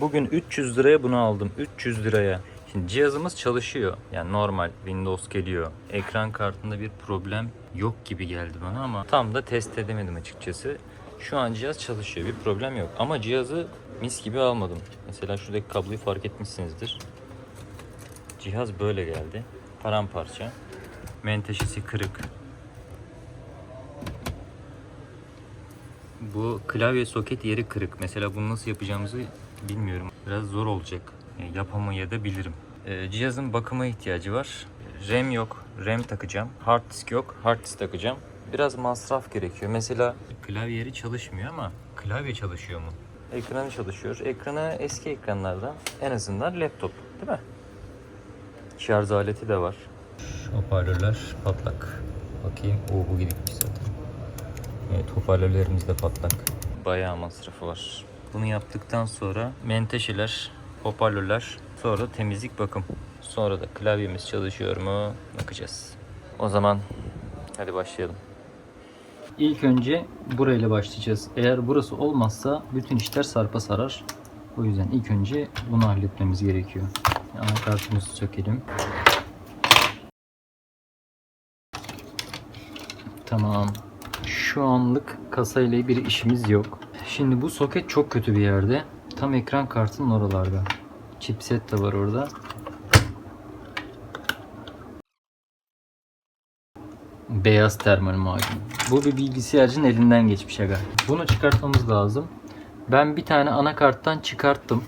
Bugün 300 liraya bunu aldım. 300 liraya. Şimdi cihazımız çalışıyor. Yani normal Windows geliyor. Ekran kartında bir problem yok gibi geldi bana ama tam da test edemedim açıkçası. Şu an cihaz çalışıyor. Bir problem yok. Ama cihazı mis gibi almadım. Mesela şuradaki kabloyu fark etmişsinizdir. Cihaz böyle geldi. Paramparça. Menteşesi kırık. Bu klavye soket yeri kırık. Mesela bunu nasıl yapacağımızı bilmiyorum. Biraz zor olacak. Yani yapamayabilirim. Ee, cihazın bakıma ihtiyacı var. RAM yok. RAM takacağım. Hard disk yok. Hard disk takacağım. Biraz masraf gerekiyor. Mesela klavye yeri çalışmıyor ama klavye çalışıyor mu? Ekranı çalışıyor. Ekranı eski ekranlardan en azından laptop değil mi? Şarj aleti de var. Hoparlörler patlak. Bakayım. Oo bu gidikmiş zaten. Evet hoparlörlerimiz de patlak. Bayağı masrafı var. Bunu yaptıktan sonra menteşeler, hoparlörler, sonra temizlik bakım. Sonra da klavyemiz çalışıyor mu bakacağız. O zaman hadi başlayalım. İlk önce burayla başlayacağız. Eğer burası olmazsa bütün işler sarpa sarar. O yüzden ilk önce bunu halletmemiz gerekiyor. Anakartımızı sökelim. Tamam. Şu anlık kasayla bir işimiz yok. Şimdi bu soket çok kötü bir yerde. Tam ekran kartının oralarda. Chipset de var orada. Beyaz termal macun. Bu bir bilgisayarcının elinden geçmiş aga. Bunu çıkartmamız lazım. Ben bir tane anakarttan çıkarttım.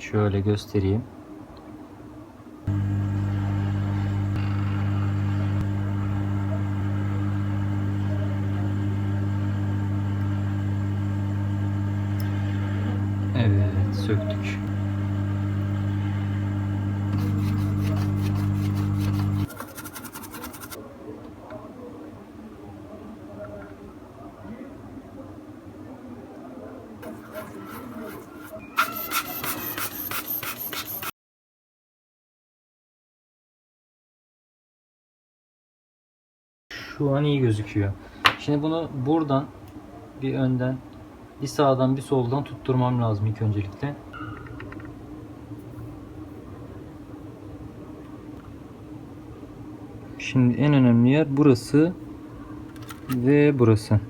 Şöyle göstereyim. Evet, söktük. Şu an iyi gözüküyor. Şimdi bunu buradan bir önden bir sağdan bir soldan tutturmam lazım ilk öncelikle. Şimdi en önemli yer burası ve burası.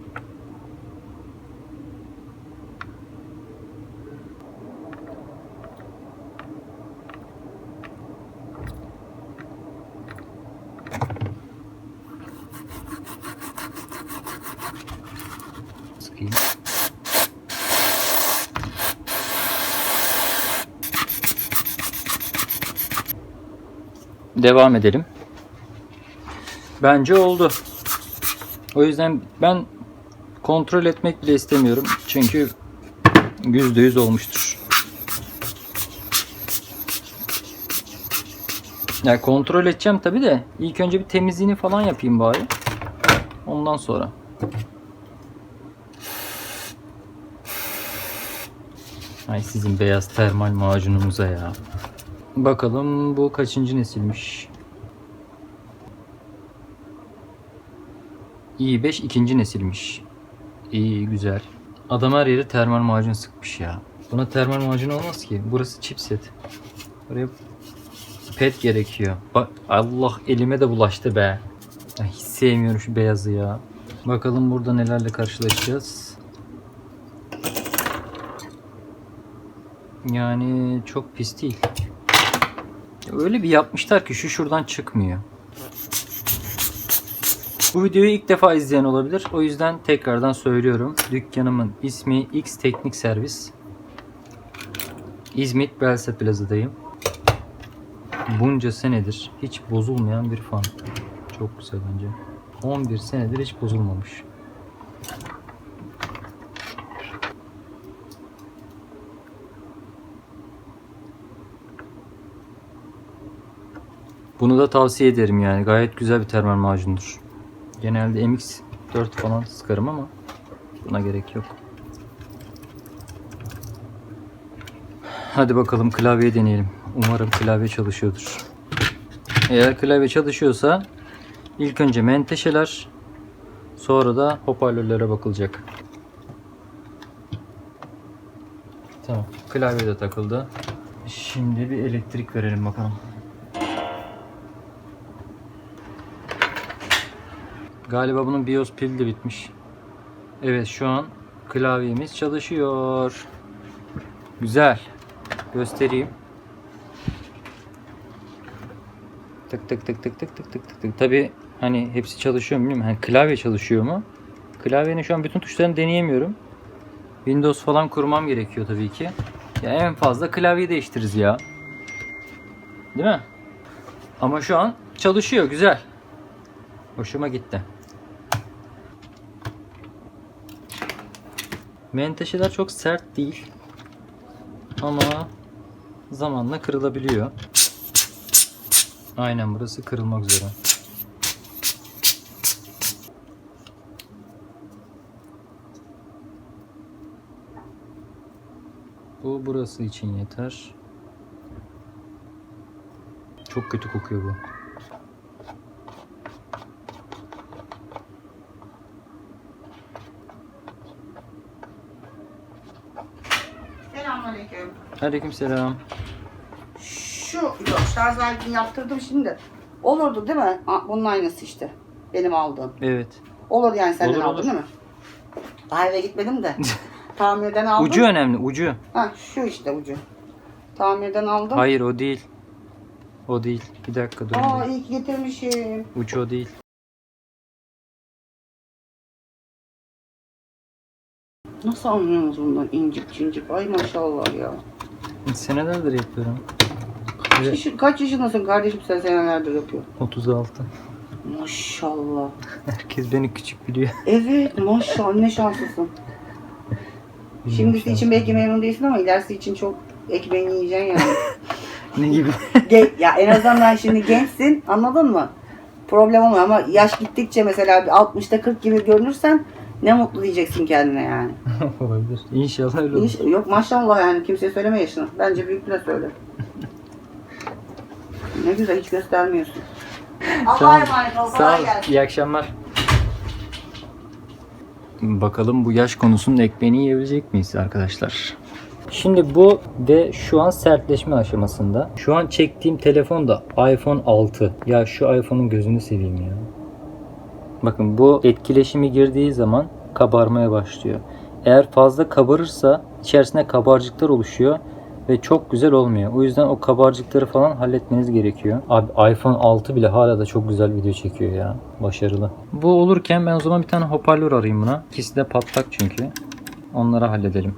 Devam edelim. Bence oldu. O yüzden ben kontrol etmek bile istemiyorum. Çünkü %100 olmuştur. Ya kontrol edeceğim tabi de ilk önce bir temizliğini falan yapayım bari. Ondan sonra. Ay sizin beyaz termal macunumuza ya. Bakalım bu kaçıncı nesilmiş? i5 ikinci nesilmiş. İyi güzel. Adam her yeri termal macun sıkmış ya. Buna termal macun olmaz ki. Burası chipset. Buraya pet gerekiyor. Bak Allah elime de bulaştı be. Ay, hiç sevmiyorum şu beyazı ya. Bakalım burada nelerle karşılaşacağız. Yani çok pis değil. Öyle bir yapmışlar ki şu şuradan çıkmıyor. Bu videoyu ilk defa izleyen olabilir. O yüzden tekrardan söylüyorum. Dükkanımın ismi X Teknik Servis. İzmit Belse Plaza'dayım. Bunca senedir hiç bozulmayan bir fan. Çok güzel bence. 11 senedir hiç bozulmamış. Bunu da tavsiye ederim yani. Gayet güzel bir termal macundur. Genelde MX4 falan sıkarım ama buna gerek yok. Hadi bakalım klavye deneyelim. Umarım klavye çalışıyordur. Eğer klavye çalışıyorsa ilk önce menteşeler sonra da hoparlörlere bakılacak. Tamam. Klavye de takıldı. Şimdi bir elektrik verelim bakalım. Galiba bunun BIOS pili de bitmiş. Evet şu an klavyemiz çalışıyor. Güzel. Göstereyim. Tık tık tık tık tık tık tık tık tık. Tabi hani hepsi çalışıyor mu bilmiyorum. Hani klavye çalışıyor mu? Klavyenin şu an bütün tuşlarını deneyemiyorum. Windows falan kurmam gerekiyor tabii ki. Ya en fazla klavye değiştiririz ya. Değil mi? Ama şu an çalışıyor güzel. Hoşuma gitti. Menteşeler çok sert değil. Ama zamanla kırılabiliyor. Aynen burası kırılmak üzere. Bu burası için yeter. Çok kötü kokuyor bu. Aleykümselam. Şu yok şarj aletini yaptırdım şimdi. Olurdu değil mi? Bunun aynısı işte. Benim aldığım. Evet. Olur yani senden Olur, aldın olur. değil mi? Daha eve gitmedim de. Tamirden aldım. Ucu önemli, ucu. Ha, şu işte ucu. Tamirden aldım. Hayır o değil. O değil. Bir dakika dur. Aa iyi ki getirmişim. Ucu o değil. Nasıl anlıyorsunuz bundan incik cincik? Ay maşallah ya. Senelerdir yapıyorum. Kaç, yaşı- kaç yaşındasın kardeşim sen senelerdir yapıyor. 36. Maşallah. Herkes beni küçük biliyor. Evet maşallah ne şanslısın. Şimdisi için belki memnun değilsin ama ilerisi için çok ekmeğini yiyeceksin yani. ne gibi? Gen- ya en azından şimdi gençsin anladın mı? Problem olmuyor ama yaş gittikçe mesela bir 60'ta 40 gibi görünürsen ne mutlu diyeceksin kendine yani. Olabilir. İnşallah öyle olur. Yok maşallah yani kimseye söyleme yaşını. Bence büyüküne söyle. Ne güzel hiç göstermiyorsun. Allah'a Tamam. emanet ol. Sağ Kolay ol. gelsin. İyi akşamlar. Bakalım bu yaş konusunun ekmeğini yiyebilecek miyiz arkadaşlar? Şimdi bu ve şu an sertleşme aşamasında. Şu an çektiğim telefon da iPhone 6. Ya şu iPhone'un gözünü seveyim ya. Bakın bu etkileşimi girdiği zaman kabarmaya başlıyor. Eğer fazla kabarırsa içerisinde kabarcıklar oluşuyor ve çok güzel olmuyor. O yüzden o kabarcıkları falan halletmeniz gerekiyor. Abi iPhone 6 bile hala da çok güzel video çekiyor ya. Başarılı. Bu olurken ben o zaman bir tane hoparlör arayayım buna. İkisi de patlak çünkü. Onları halledelim.